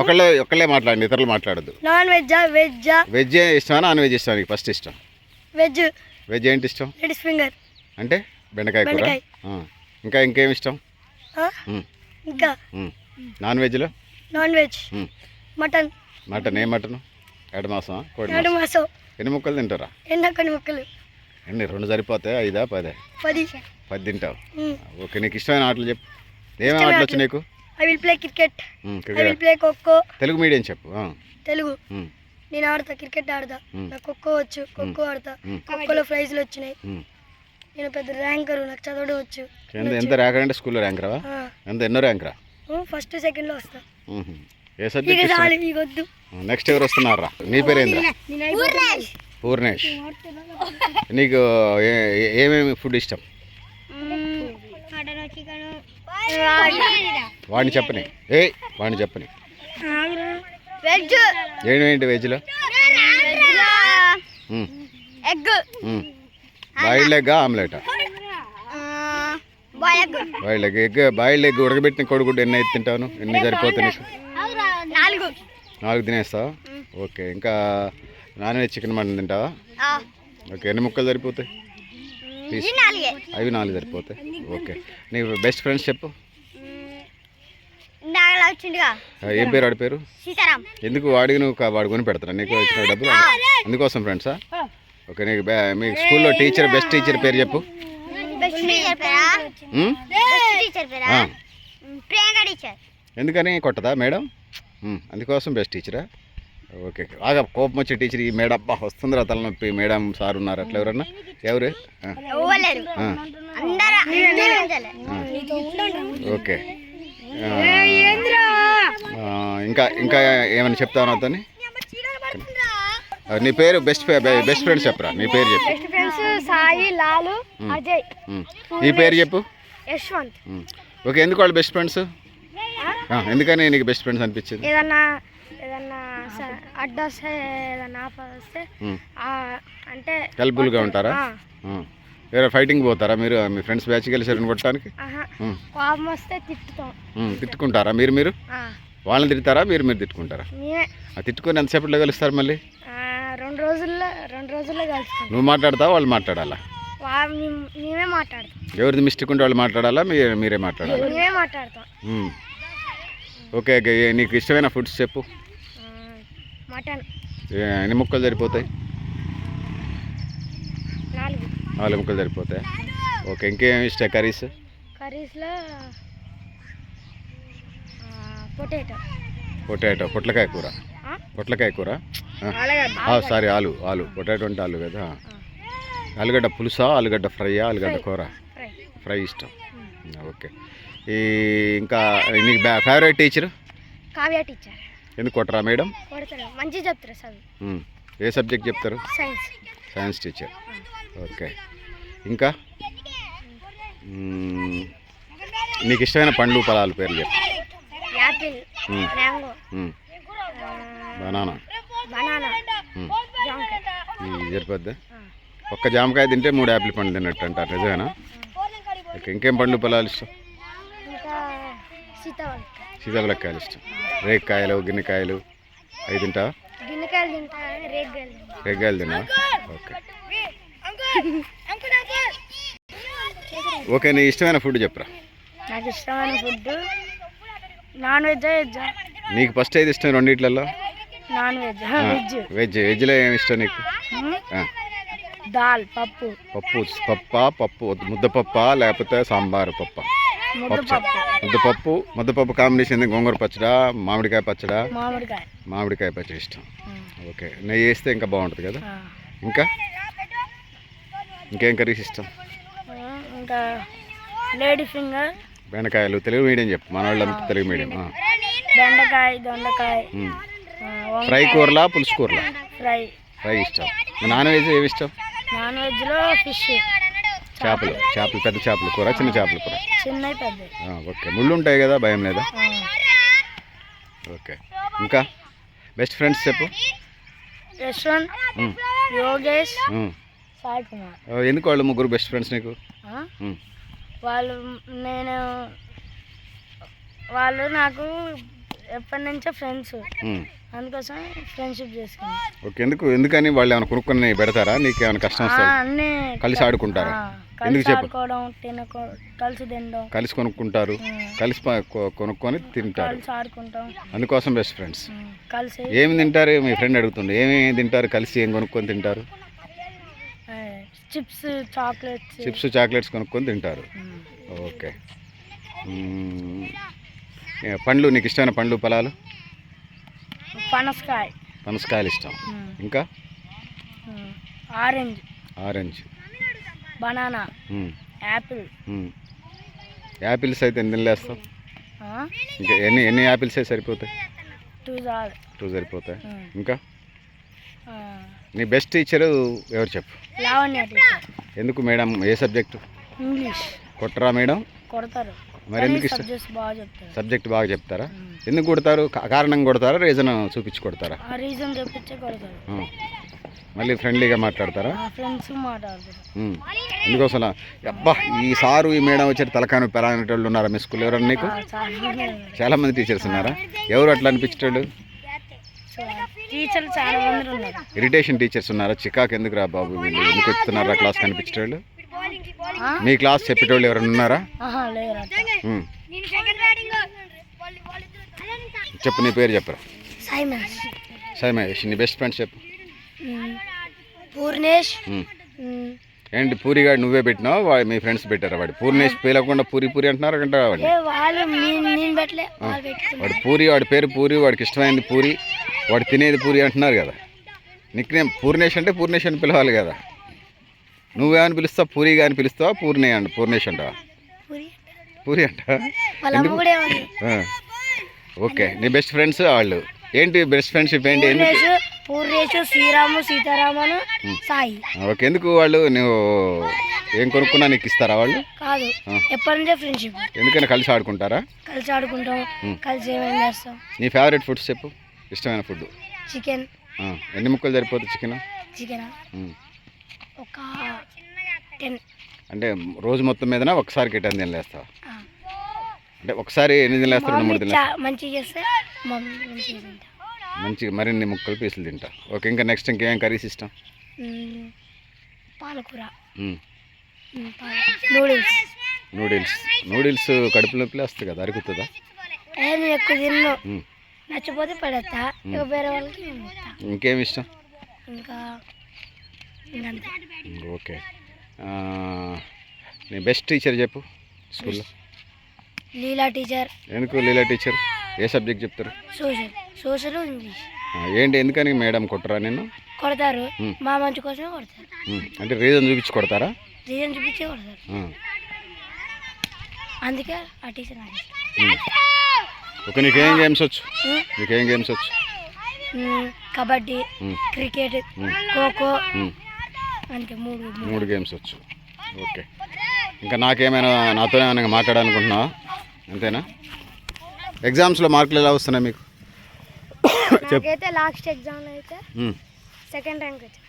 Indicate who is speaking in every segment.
Speaker 1: ఒకళ్ళే ఒకళ్ళే మాట్లాడండి ఇతరులు మాట్లాడద్దు.
Speaker 2: నాన్ వెజ్జా వెజ్జా?
Speaker 1: వెజ్ ఇష్టమా నాన్ వెజ్ ఇష్టమా నీకు ఫస్ట్ ఇష్టం?
Speaker 2: వెజ్
Speaker 1: వెజ్ ఏంటి ఇష్టం?
Speaker 2: Ladies finger.
Speaker 1: అంటే బెండకాయ కూర?
Speaker 2: బెండకాయ.
Speaker 1: ఆ. ఇంకా ఇంకేం ఇష్టం? ఉమ్,
Speaker 2: ఇంకా?
Speaker 1: ఉమ్. నాన్ వెజ్లో?
Speaker 2: Non veg.
Speaker 1: ఉమ్.
Speaker 2: మటన్.
Speaker 1: మటన్ ఏ మటన్? ఎడ మాసమా కోడి
Speaker 2: ఏడు
Speaker 1: మాసం.
Speaker 2: మాసం.
Speaker 1: ఎన్ని ముక్కలు తింటారా?
Speaker 2: ఎన్నో కొన్ని ముక్కలు.
Speaker 1: ఎన్ని? రెండు సరిపోతాయి ఐదా పదే?
Speaker 2: పది.
Speaker 1: పది తింటావు. ఓకే నీకు ఇష్టమైన ఆటలు చెప్పు. ఏమేమి ఆటలు వచ్చు
Speaker 2: ఆటలు?
Speaker 1: నీకు?
Speaker 2: I will play cricket I will play kho kho
Speaker 1: Telugu medium చెప్పు.
Speaker 2: తెలుగు.
Speaker 1: ఉమ్,
Speaker 2: నేను ఆడతా క్రికెట్ ఆడతా.
Speaker 1: ఉమ్.
Speaker 2: నాకు ఖోఖో వచ్చు ఖోఖో ఆడతా. ఖోఖోలో ప్రైజ్లు వచ్చినాయి. నేను పెద్ద ర్యాంకరు నాకు చదవడం వచ్చు.
Speaker 1: ఎంత ర్యాంక్ అంటే స్కూల్లో ర్యాంక్ రావా ఎంత ఎన్నో ర్యాంక్ రా
Speaker 2: ఫస్ట్ సెకండ్లో వస్తా.
Speaker 1: ఉహు. ఏ సబ్జెక్ట్ నెక్స్ట్ ఎవరు వస్తున్నారా నీ పేరేంద్ర. పూర్ణేష్ నీకు ఏమేమి ఫుడ్ ఇష్టం? వాడిని చెప్పని. ఏ వాడిని చెప్పని.
Speaker 2: వెజ్.
Speaker 1: ఏమేంటి వెజ్లో?
Speaker 2: Egg.
Speaker 1: Boiled egg omelette?
Speaker 2: Boil egg.
Speaker 1: Boiled egg. Egg boiled egg ఉడకబెట్టిన కొడుగుడ్డు ఎన్ని అయితే తింటాను ఎన్ని సరిపోతాయి
Speaker 2: నాలుగు.
Speaker 1: నాలుగు తినేస్తావా? ఓకే ఇంకా నాన్ వెజ్ చికెన్ మటన్ తింటావా? ఓకే ఎన్ని ముక్కలు సరిపోతాయి? అవి నాలుగు సరిపోతాయి. ఓకే. నీ బెస్ట్ ఫ్రెండ్స్ చెప్పు. ఏం పేరు వాడి పేరు? ఎందుకు వాడికి నువ్వు వాడు కొని పెడతారా? నీకు వచ్చిన డబ్బులు? అందుకోసం ఫ్రెండ్సా? ఓకే నీకు మీ స్కూల్లో టీచర్ బెస్ట్ టీచర్ పేరు చెప్పు. ఎందుకని కొట్టదా మేడం? అందుకోసం బెస్ట్ టీచరా? ఓకే బాగా కోపం వచ్చే టీచర్ ఈ మేడం అబ్బా వస్తుందిరా తలనొప్పి మేడం సార్ ఉన్నారు అట్లా ఎవరన్నా? ఎవరు. ఓకే. ఇంకా ఇంకా ఏమైనా చెప్తావు నాతోని? ఆ, నీ పేరు బెస్ట్ బెస్ట్ ఫ్రెండ్స్ చెప్పరా? నీ పేరు చెప్పు.
Speaker 2: Best friends Sai Lalu. Ajay.
Speaker 1: నీ పేరు చెప్పు.
Speaker 2: యశ్వంత్.
Speaker 1: ఓకే ఎందుకు వాళ్ళు బెస్ట్ ఫ్రెండ్స్ ఎందుకని నీకు బెస్ట్ ఫ్రెండ్స్ అనిపించింది?
Speaker 2: ఏదన్నా అడ్డు వస్తే ఆపద అంటే
Speaker 1: హెల్ప్ఫుల్గా ఉంటారా. వేరే ఫైటింగ్ పోతారా మీరు మీ ఫ్రెండ్స్ బ్యాచ్ కలిసి కొట్టడానికి.
Speaker 2: కోపం వస్తే తిట్టుతాం.
Speaker 1: తిట్టుకుంటారా మీరు మీరు? వాళ్ళని తిడతారా మీరు మీరు తిట్టుకుంటారా? తిట్టుకొని ఎంతసేపట్లో కలుస్తారు మళ్ళీ?
Speaker 2: రెండు రోజుల్లో రెండు రోజుల్లో కలుస్తాం.
Speaker 1: నువ్వు మాట్లాడతావా వాళ్ళు మాట్లాడాలా?
Speaker 2: మేమే మాట్లాడతాం.
Speaker 1: ఎవరిది మిస్టేక్ ఉంటే వాళ్ళు మాట్లాడాలా మీ మీరే మాట్లాడాలా?
Speaker 2: మేమే మాట్లాడతాం.
Speaker 1: ఓకే నీకు ఇష్టమైన ఫుడ్స్ చెప్పు.
Speaker 2: మటన్.
Speaker 1: ఎన్ని ముక్కలు సరిపోతాయి?
Speaker 2: నాలుగు.
Speaker 1: నాలుగు ముక్కలు సరిపోతాయి? ఓకే ఇంకేం ఇష్టం కర్రీస్?
Speaker 2: కర్రీస్లో పొటాటో.
Speaker 1: పొటాటో పొట్లకాయ కూర. పొట్లకాయ కూర? సారీ ఆలు ఆలు. పొటాటో అంటే ఆలు కదా? ఆలుగడ్డ పులుసా ఆలుగడ్డ ఫ్రైయా ఆలుగడ్డ కూర?
Speaker 2: ఫ్రై.
Speaker 1: ఫ్రై ఇష్టం. ఓకే. ఈ ఇంకా నీకు ఫేవరెట్ టీచర్?
Speaker 2: కావ్య టీచర్.
Speaker 1: ఎందుకు కొట్టరా మేడం?
Speaker 2: మంచిగా చెప్తారు
Speaker 1: ఉమ్. ఏ సబ్జెక్ట్ చెప్తారు?
Speaker 2: Science
Speaker 1: science teacher okay. ఇంకా. నీకు ఇష్టమైన పండ్లు ఫలాలు పేర్లు చెప్పు.
Speaker 2: యాపిల్. మ్యాంగో.
Speaker 1: బనానా.
Speaker 2: బనానా.
Speaker 1: ఒక్క జామకాయ తింటే మూడు యాపిల్ పండ్లు తిన్నట్టు అంటారు. నిజమేనా? ఇంకేం పండ్లు పొలాలు ఇష్టం? సీతాఫలకాయలు ఇష్టం. రేక్కాయలు గిన్నెకాయలు అవి తింటా
Speaker 2: రేగ్గాయలు
Speaker 1: తిన్నా ఓకే. ఓకే నీ ఇష్టమైన ఫుడ్ చెప్పురా.
Speaker 2: నాకు ఇష్టమైన ఫుడ్ నాన్ వెజ్ వెజ్.
Speaker 1: నీకు ఫస్ట్ ఏది ఇష్టం రెండిట్లలో?
Speaker 2: Non veg veg.
Speaker 1: వెజ్. వెజ్లో ఏమి ఇష్టం నీకు?
Speaker 2: దాల్ పప్పు.
Speaker 1: పప్పు పప్ప పప్పు ముద్దపప్ప లేకపోతే సాంబారు పప్పు?
Speaker 2: ముద్దపప్పు
Speaker 1: ముద్దపప్పు ముద్దపప్పు కాంబినేషన్ గోంగూర పచ్చడా మామిడికాయ పచ్చడా?
Speaker 2: మామిడికాయ.
Speaker 1: మామిడికాయ పచ్చడి ఇష్టం. ఓకే. నెయ్యి వేస్తే ఇంకా బాగుంటుంది కదా. ఇంకా? ఇంకేం కర్రీస్ ఇష్టం?
Speaker 2: ఇంకా లేడీ ఫింగర్.
Speaker 1: బెండకాయలు. తెలుగు మీడియం చెప్పు. మన వాళ్ళంతా తెలుగు మీడియం.
Speaker 2: బెండకాయ దొండకాయ.
Speaker 1: ఫ్రై కూరలా పులుసు కూరలా?
Speaker 2: ఫ్రై.
Speaker 1: ఫ్రై ఇష్టం. నాన్ వెజ్ ఏమి ఇష్టం?
Speaker 2: నాన్ వెజ్లో ఫిష్.
Speaker 1: చేపలు చేపలు. పెద్ద చేపల కూర చిన్న చేపల కూర. ఓకే. ముళ్ళు ఉంటాయి కదా భయం లేదా? ఓకే. ఇంకా? బెస్ట్ ఫ్రెండ్స్ చెప్పు.
Speaker 2: యశ్వంత్ యోగేష్. సాయి కుమార్.
Speaker 1: ఎందుకు వాళ్ళు ముగ్గురు బెస్ట్ ఫ్రెండ్స్ నీకు?
Speaker 2: వాళ్ళు నేను వాళ్ళు నాకు ఎప్పటి నుంచో ఫ్రెండ్స్. అందుకోసం ఫ్రెండ్షిప్ చేసుకున్నాం.
Speaker 1: ఓకే ఎందుకు? ఎందుకని వాళ్ళు ఏమైనా కొనుక్కొని పెడతారా? నీకు ఏమైనా కష్టం వస్తుంది
Speaker 2: అన్నీ
Speaker 1: కలిసి ఆడుకుంటారా? ఎందుకు
Speaker 2: కలిసి
Speaker 1: చెప్పు?
Speaker 2: కలిసి తినడం.
Speaker 1: కలిసి కొనుక్కుంటారు. కలిసి కొనుక్కొని తింటారు. అందుకోసం బెస్ట్ ఫ్రెండ్స్
Speaker 2: కలిసి
Speaker 1: ఏమి తింటారు? మీ ఫ్రెండ్ అడుగుతుండే. ఏమి తింటారు? కలిసి ఏం కొనుక్కొని తింటారు?
Speaker 2: Chips chocolates.
Speaker 1: చిప్స్ చాక్లెట్స్ కొనుక్కొని తింటారు. ఓకే. పండ్లు నీకు ఇష్టమైన పండ్లు ఫలాలు?
Speaker 2: పనసకాయ.
Speaker 1: పనసకాయలు ఇష్టం. ఇంకా?
Speaker 2: Orange.
Speaker 1: Orange.
Speaker 2: Banana. Apple.
Speaker 1: Apples అయితే ఎన్ని
Speaker 2: ఆ,
Speaker 1: ఇంకా ఎన్ని ఎన్ని యాపిల్స్ అయితే సరిపోతాయి?
Speaker 2: టూ జార్
Speaker 1: టూ సరిపోతాయి. ఇంకా? నీ బెస్ట్ టీచరు ఎవరు చెప్పు?
Speaker 2: లావణ్య టీచర్.
Speaker 1: ఎందుకు మేడం? ఏ సబ్జెక్టు?
Speaker 2: ఇంగ్లీష్.
Speaker 1: కొట్టరా మేడం?
Speaker 2: కొడతారు.
Speaker 1: మరి ఎందుకు సబ్జెక్ట్ బాగా చెప్తారా. ఎందుకు కొడతారు? కారణం కొడతారా? రీజన్ చూపించి కొడతారా?
Speaker 2: రీజన్ చెప్పించే కొడతారు.
Speaker 1: మళ్ళీ ఫ్రెండ్లీగా మాట్లాడతారా?
Speaker 2: ఫ్రెండ్స్.
Speaker 1: ఎందుకోసం అబ్బా ఈ సారు ఈ మేడం వచ్చి తలకాను పెరానేటోళ్ళు ఉన్నారా మీ స్కూల్ ఎవరన్నా నీకు?
Speaker 2: చాలా
Speaker 1: మంది టీచర్స్ ఉన్నారా? ఎవరు అట్లా అనిపించేటోళ్ళు?
Speaker 2: టీచర్లు చాలా మంది ఉన్నారు.
Speaker 1: ఇరిటేషన్ టీచర్స్ ఉన్నారా? చికాకు ఎందుకు రా బాబు వీళ్ళు? ఎందుకు వస్తున్నారా క్లాస్ కనిపించేటోళ్ళు? మీ క్లాస్ చెప్పేటోళ్ళు ఎవరైనా ఉన్నారా. చెప్పు నీ పేరు చెప్పరా?
Speaker 2: సాయి మహేష్.
Speaker 1: నీ బెస్ట్ ఫ్రెండ్స్ చెప్పు.
Speaker 2: పూర్ణేష్.
Speaker 1: ఏంటి పూరిగాడు నువ్వే పెట్టినావు? వా- మీ ఫ్రెండ్స్ పెట్టారా వాడు పూర్ణేష్ పేలకుండా పూరి పూరి అంటున్నారు అంటే వాడు వాడు పూరి వాడి పేరు పూరి వాడికి ఇష్టమైంది పూరి వాడు తినేది పూరి అంటున్నారు కదా. నిక్నేమ్ పూర్ణేష్ అంటే పూర్ణేష్ అని పిలవాలి కదా. నువ్వేమని పిలుస్తావు? పూరిగా అని పిలుస్తావా? పూర్ణే అంట పూర్ణేష్ అంటావా
Speaker 2: పూరి
Speaker 1: పూరి అంట. ఓకే నీ బెస్ట్ ఫ్రెండ్స్ వాళ్ళు. ఏంటి బెస్ట్ ఫ్రెండ్షిప్ ఏంటి?
Speaker 2: పూర్ణేష్ శ్రీరాము సీతారామను సాయి.
Speaker 1: ఓకే ఎందుకు వాళ్ళు? నువ్వు ఏం కొనుక్కున్నా నీకు ఇస్తారా వాళ్ళు?
Speaker 2: కాదు. ఎప్పటి నుంచే ఫ్రెండ్షిప్
Speaker 1: ఎందుకని కలిసి ఆడుకుంటారా?
Speaker 2: కలిసి ఆడుకుంటాం. కలిసి ఏమేమి చేస్తాం?
Speaker 1: నీ ఫేవరెట్ ఫుడ్స్ చెప్పు. ఇష్టమైన ఫుడ్
Speaker 2: చికెన్
Speaker 1: ఎన్ని ముక్కలు సరిపోతుంది చికెన్
Speaker 2: చికెన్ ఒక టెన్
Speaker 1: అంటే రోజు మొత్తం మీదన ఒకసారి గిట్టని తినలేస్తావా అంటే ఒకసారి ఎన్ని తినలేస్తారు రెండు మూడు తినలేస్తా
Speaker 2: మంచిగా చేస్తే మంచిగా తింటా.
Speaker 1: మంచి మరిన్ని ముక్కలు పీసులు తింటా. ఓకే ఇంకా నెక్స్ట్ ఇంకేం కర్రీస్ ఇష్టం.
Speaker 2: పాలకూర. నూడిల్స్
Speaker 1: నూడిల్స్ నూడిల్స్ కడుపు నొప్పి వస్తుంది కదా అరుగుతుందా?
Speaker 2: ఎక్కువ తిన్ను. నచ్చిపోతే ఇక వేరే వాళ్ళకి నేను ఇస్తా.
Speaker 1: ఇంకేం ఇష్టం?
Speaker 2: ఇంకా
Speaker 1: ఓకే. నీ బెస్ట్ టీచర్ చెప్పు స్కూల్లో
Speaker 2: లీలా టీచర్.
Speaker 1: ఎందుకు లీలా టీచర్? ఏ సబ్జెక్ట్ చెప్తారు?
Speaker 2: సోషల్. సోషల్ ఇంగ్లీష్
Speaker 1: ఏంటి ఎందుకని మేడం కొట్టరా నేను
Speaker 2: కొడతారు. మా మంచి కోసమే కొడతారు.
Speaker 1: అంటే రీజన్ చూపించి కొడతారా
Speaker 2: రీజన్ చూపించే కొడతారు. అందుకే ఆ టీచర్.
Speaker 1: ఓకే నీకేం గేమ్స్ వచ్చు. నీకేం గేమ్స్ వచ్చు.
Speaker 2: కబడ్డీ. క్రికెట్. ఖోఖో. అంతే మూడు
Speaker 1: మూడు గేమ్స్ వచ్చు ఓకే ఇంకా నాకేమైనా నాతో ఏమైనా మాట్లాడాలనుకుంటున్నావా అంతేనా ఎగ్జామ్స్లో మార్కులు ఎలా వస్తున్నాయి మీకు
Speaker 2: నాకైతే లాస్ట్ ఎగ్జామ్లో అయితే. సెకండ్ ర్యాంక్ వచ్చింది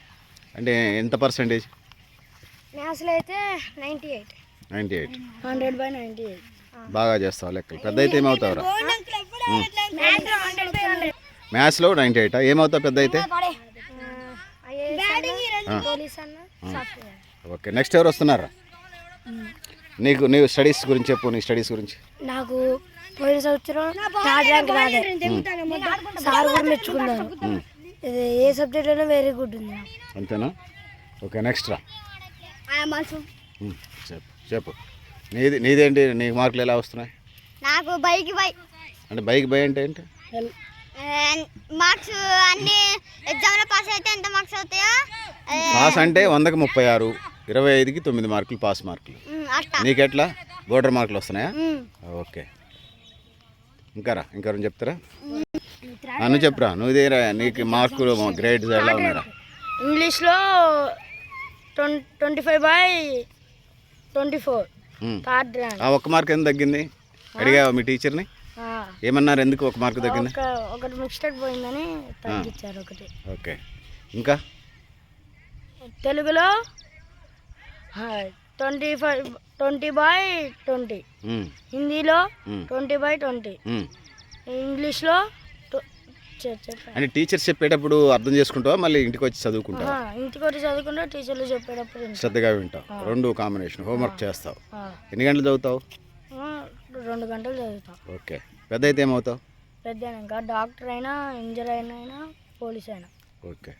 Speaker 1: అంటే ఎంత పర్సంటేజ్
Speaker 2: మ్యాథ్స్లో అయితే ninety eight
Speaker 1: ninety eight
Speaker 2: hundred by ninety eight
Speaker 1: బాగా చేస్తావు లెక్కలు. పెద్ద అయితే ఏమవుతావురా మ్యాథ్స్లో నైంటీ ఎయిట్ ఏమవుతావు పెద్ద అయితే
Speaker 2: పోలీస్ అన్న సాఫ్ట్వేర్
Speaker 1: ఓకే నెక్స్ట్ ఎవరు వస్తున్నారా? నీకు నీవు స్టడీస్ గురించి చెప్పు నీ స్టడీస్ గురించి.
Speaker 2: నాకు పోయిన సంవత్సరం థర్డ్ ర్యాంక్ రాలే. సార్ కూడా మెచ్చుకున్నారు. ఇది ఏ సబ్జెక్ట్లోనే వెరీ గుడ్ ఉంది.
Speaker 1: అంతేనా? ఓకే నెక్స్ట్ రా. చెప్పు చెప్పు. నీది నీదేంటి? నీ మార్కులు ఎలా వస్తున్నాయి?
Speaker 3: నాకు బైక్ బై
Speaker 1: అంటే బైక్ బై అంటే ఏంటి?
Speaker 3: మార్క్స్ అన్ని ఎగ్జామ్లో పాస్ అయితే ఎంత మార్క్స్ అవుతాయో?
Speaker 1: పాస్ అంటే వందకి ముప్పై ఆరు ఇరవై ఐదుకి తొమ్మిది మార్కులు పాస్ మార్కులు. నీకెట్లా? బోర్డర్ మార్కులు వస్తున్నాయా?
Speaker 3: ఉమ్.
Speaker 1: ఓకే ఇంకా చెప్తారా? నువ్వు చెప్పురా నువ్వు ఇదేరా నీకు మార్కులు గ్రేడ్స్ ఎలా ఉన్నారా
Speaker 2: ఇంగ్లీష్లో twenty five by twenty four.
Speaker 1: Um.
Speaker 2: Third rank.
Speaker 1: ఆ ఒక్క మార్క్ ఎంత తగ్గింది? అడిగావా మీ టీచర్ని? ఏమన్నారు ఎందుకు ఒక మార్క్ తగ్గింది?
Speaker 2: ఒక ఒకటి మిస్టేక్ పోయిందని తగ్గించారు ఒకటి.
Speaker 1: ఓకే. ఇంకా?
Speaker 2: తెలుగులో twenty five twenty by twenty. హిందీలో ట్వంటీ బై ట్వంటీ. ఇంగ్లీష్లో
Speaker 1: అంటే టీచర్స్ చెప్పేటప్పుడు అర్థం చేసుకుంటావా? మళ్ళీ ఇంటికి వచ్చి చదువుకుంటావా?
Speaker 2: ఆహా, ఇంటికి వచ్చి చదువుకుంటే టీచర్లు చెప్పేటప్పుడు.
Speaker 1: శ్రద్ధగా వింటావు. రెండు కాంబినేషన్ హోంవర్క్ చేస్తావు. ఎన్ని గంటలు చదువుతావు?
Speaker 2: రెండు గంటలు చదువుతాం.
Speaker 1: ఓకే. పెద్ద అయితే ఏమవుతావు?
Speaker 2: పెద్ద డాక్టర్ అయినా ఇంజర్ అయినా పోలీస్ అయినా.
Speaker 1: ఓకే.